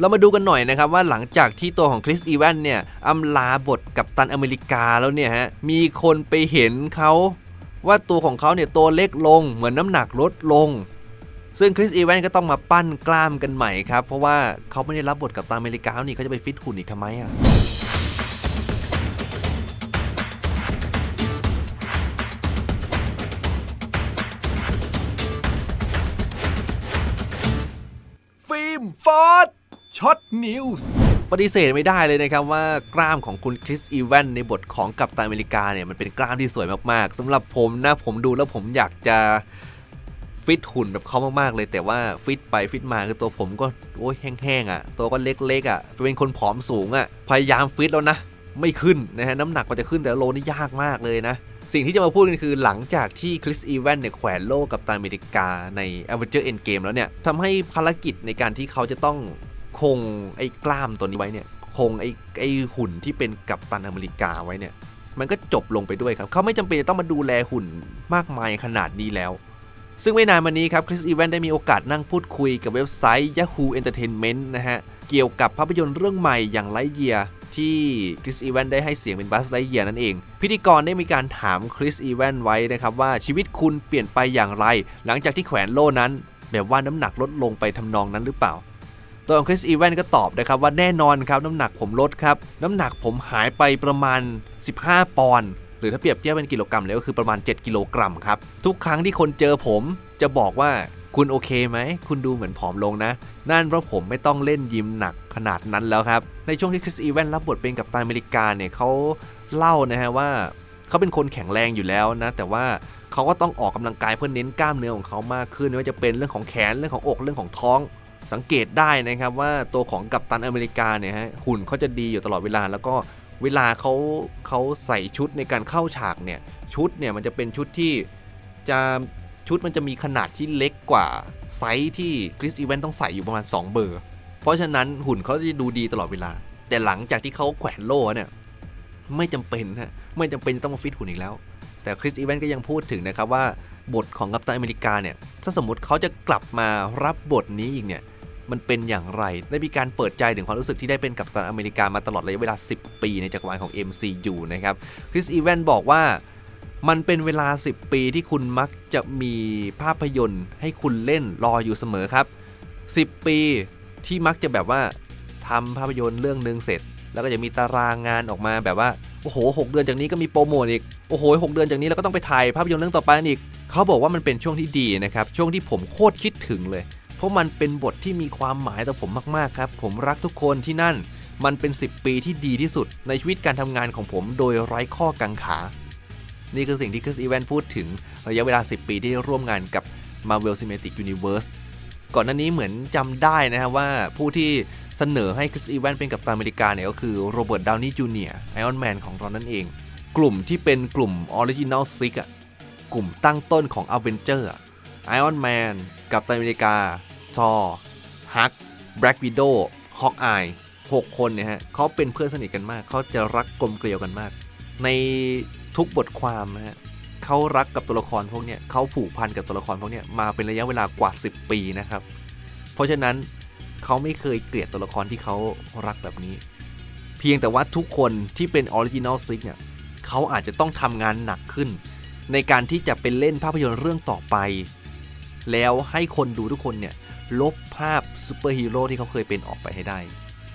เรามาดูกันหน่อยนะครับว่าหลังจากที่ตัวของคริสอีแวนเนี่ยอำลาบทกับตันอเมริกาแล้วเนี่ยฮะมีคนไปเห็นเขาว่าตัวของเขาเนี่ยตัวเล็กลงเหมือนน้ำหนักลดลง ซึ่งคริสอีแวนก็ต้องมาปั้นกล้ามกันใหม่ครับ เพราะว่าเขาไม่ได้รับบทกับตันอเมริกาแล้วนี่เขาจะไปฟิตหุ่นอีกทำไมอะฟิล์มฟอร์ด ช็อตนิวส์ปฏิเสธไม่ได้เลยนะครับว่ากล้ามของคุณคริสอีแวนในบทของกัปตันอเมริกาเนี่ยมันเป็นกล้ามที่สวยมากๆสำหรับผมนะผมดูแล้วผมอยากจะฟิตหุ่นแบบเขามากๆเลย แต่ว่าฟิตไปฟิตมาคือตัวผมก็โอ้ยแห้งๆอะ ตัวก็เล็กๆอะเป็นคนผอมสูงอะพยายามฟิตแล้วนะ ไม่ขึ้นนะฮะน้ำหนักมันจะขึ้นแต่โลนี่ยากมากเลยนะสิ่งที่จะมาพูดกันคือหลังจากที่คริสอีแวนเนี่ยแขวนโล่กับตันอเมริกาใน a v e n g e r Endgame แล้วเนี่ยทำให้ภารกิจในการที่เขาจะต้อง คงไอ้กล้ามตัวนี้ไว้เนี่ยคงไอ้ไอ้หุ่นที่เป็นกัปตันอเมริกาไว้เนี่ย มันก็จบลงไปด้วยครับ เขาไม่จำเป็นจะต้องมาดูแลหุ่นมากมายขนาดนี้แล้ว ซึ่งไม่นานมานี้ครับคริสอีแวนได้มีโอกาสนั่งพูดคุยกับเว็บไซต์ Yahoo Entertainment นะฮะ เกี่ยวกับภาพยนตร์เรื่องใหม่อย่างไลเยียที่คริสอีแวนได้ให้เสียงเป็นบัสไลเยียนั่นเอง พิธีกรได้มีการถามคริสอีแวนไว้นะครับว่าชีวิตคุณเปลี่ยนไปอย่างไร หลังจากที่แขวนโล่นั้น แบบว่าน้ำหนักลดลงไปทำนองนั้นหรือเปล่า ตัวของคริสอีแวนก็ตอบนะครับว่าแน่นอนครับน้ำหนักผมลดครับ น้ำหนักผมหายไปประมาณ 15 ปอนด์หรือถ้าเปรียบเทียบเป็นกิโลกรัมแล้วก็คือประมาณ 7 กิโลกรัมครับทุกครั้งที่คนเจอผมจะบอกว่าคุณโอเคไหม คุณดูเหมือนผอมลงนะ นั่นเพราะผมไม่ต้องเล่นยิมหนักขนาดนั้นแล้วครับ ในช่วงที่คริสอีแวนรับบทเป็นกัปตันอเมริกาเนี่ยเขาเล่านะฮะว่าเขาเป็นคนแข็งแรงอยู่แล้วนะ แต่ว่าเขาก็ต้องออกกำลังกายเพื่อเน้นกล้ามเนื้อของเขามากขึ้นไม่ว่าจะเป็นเรื่องของแขนเรื่องของอกเรื่องของท้อง สังเกตได้นะครับว่าตัวของกัปตันอเมริกาเนี่ยฮะหุ่นเขาจะดีอยู่ตลอดเวลา แล้วก็เวลาเขาเขาใส่ชุดในการเข้าฉากเนี่ยชุดเนี่ยมันจะเป็นชุดที่จะชุดมันจะมีขนาดที่เล็กกว่าไซส์ที่คริสอีแวนต้องใส่อยู่ประมาณ 2 เบอร์ เพราะฉะนั้นหุ่นเขาจะดูดีตลอดเวลา แต่หลังจากที่เขาแขวนโล่เนี่ยไม่จำเป็นฮะไม่จำเป็นต้องมาฟิตหุ่นอีกแล้ว แต่คริสอีแวนก็ยังพูดถึงนะครับว่าบทของกัปตันอเมริกาเนี่ยถ้าสมมติเขาจะกลับมารับบทนี้อีกเนี่ย มันเป็นอย่างไร ได้มีการเปิดใจถึงความรู้สึกที่ได้เป็นกัปตันอเมริกามาตลอดระยะเวลา 10 ปีในจักรวาลของ MCU นะครับ คริสอีแวนบอกว่ามันเป็นเวลา 10 ปีที่คุณมักจะมีภาพยนตร์ให้คุณเล่นรออยู่เสมอครับ 10 ปีที่มักจะแบบว่าทำภาพยนตร์เรื่องหนึ่งเสร็จ แล้วก็จะมีตารางงานออกมาแบบว่า โอ้โห 6 เดือนจากนี้ก็มีโปรโมทอีก โอ้โห 6 เดือนจากนี้เราก็ต้องไปถ่ายภาพยนตร์เรื่องต่อไปอีก เขาบอกว่ามันเป็นช่วงที่ดีนะครับ ช่วงที่ผมโคตรคิดถึงเลย เพราะมันเป็นบทที่มีความหมายต่อผมมากๆครับ ผมรักทุกคนที่นั่น มันเป็น 10 ปีที่ดีที่สุดในชีวิตการทำงานของผมโดยไร้ข้อกังขา นี่คือสิ่งที่คริสอีแวนพูดถึงระยะเวลา 10 ปีที่ร่วมงานกับ Marvel Cinematic Universe ก่อนหน้านี้เหมือนจำได้นะครับว่าผู้ที่เสนอให้คริสอีแวนเป็นกัปตันอเมริกาเนี่ยก็คือโรเบิร์ตดาวนี่จูเนียร์ไอออนแมนของเรานั่นเอง กลุ่มที่เป็นกลุ่มออริจินัลซิกอะกลุ่มตั้งต้นของอเวนเจอร์ ไอออนแมนกัปตันอเมริกาทอฮักแบล็กวิดโดฮอกอายหกคนเนี่ยฮะเขาเป็นเพื่อนสนิทกันมาก เขาจะรักกลมเกลียวกันมาก ในทุกบทความนะฮะเขารักกับตัวละครพวกเนี้ยเขาผูกพันกับตัวละครพวกเนี้ยมาเป็นระยะเวลากว่า 10 ปีนะครับ เพราะฉะนั้นเขาไม่เคยเกลียดตัวละครที่เขารักแบบนี้ เพียงแต่ว่าทุกคนที่เป็นออริจินอลซิกเนี่ยเขาอาจจะต้องทำงานหนักขึ้น ในการที่จะเป็นเล่นภาพยนตร์เรื่องต่อไป แล้วให้คนดูทุกคนเนี่ย ลบภาพซูเปอร์ฮีโร่ที่เขาเคยเป็นออกไปให้ได้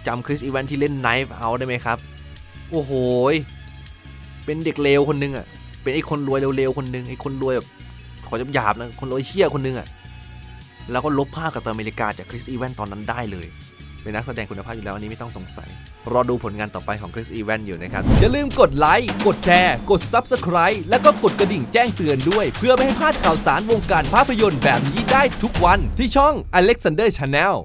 จำคริสอีแวนที่เล่นไนฟ์เอาได้ไหมครับ โอ้โห เป็นเด็กเลวคนหนึงอะ เป็นไอ้คนรวยเร็วๆคนหนึงไอ้คนรวยแบบขอจหยาบนะคนรวยเชี่ยคนหนึงอะแล้วก็ลบภาพกับตัอเมริกาจากคริสอีแวนตอนนั้นได้เลย เป็นนักแสดงคุณภาพอยู่แล้วอันนี้ไม่ต้องสงสัย รอดูผลงานต่อไปของคริสอีแวนอยู่นะครับ อย่าลืมกดไลค์ กดแชร์ กด Subscribe แล้วก็กดกระดิ่งแจ้งเตือนด้วย เพื่อไม่ให้พลาดข่าวสารวงการภาพยนตร์แบบนี้ได้ทุกวันที่ช่อง Alexander Channel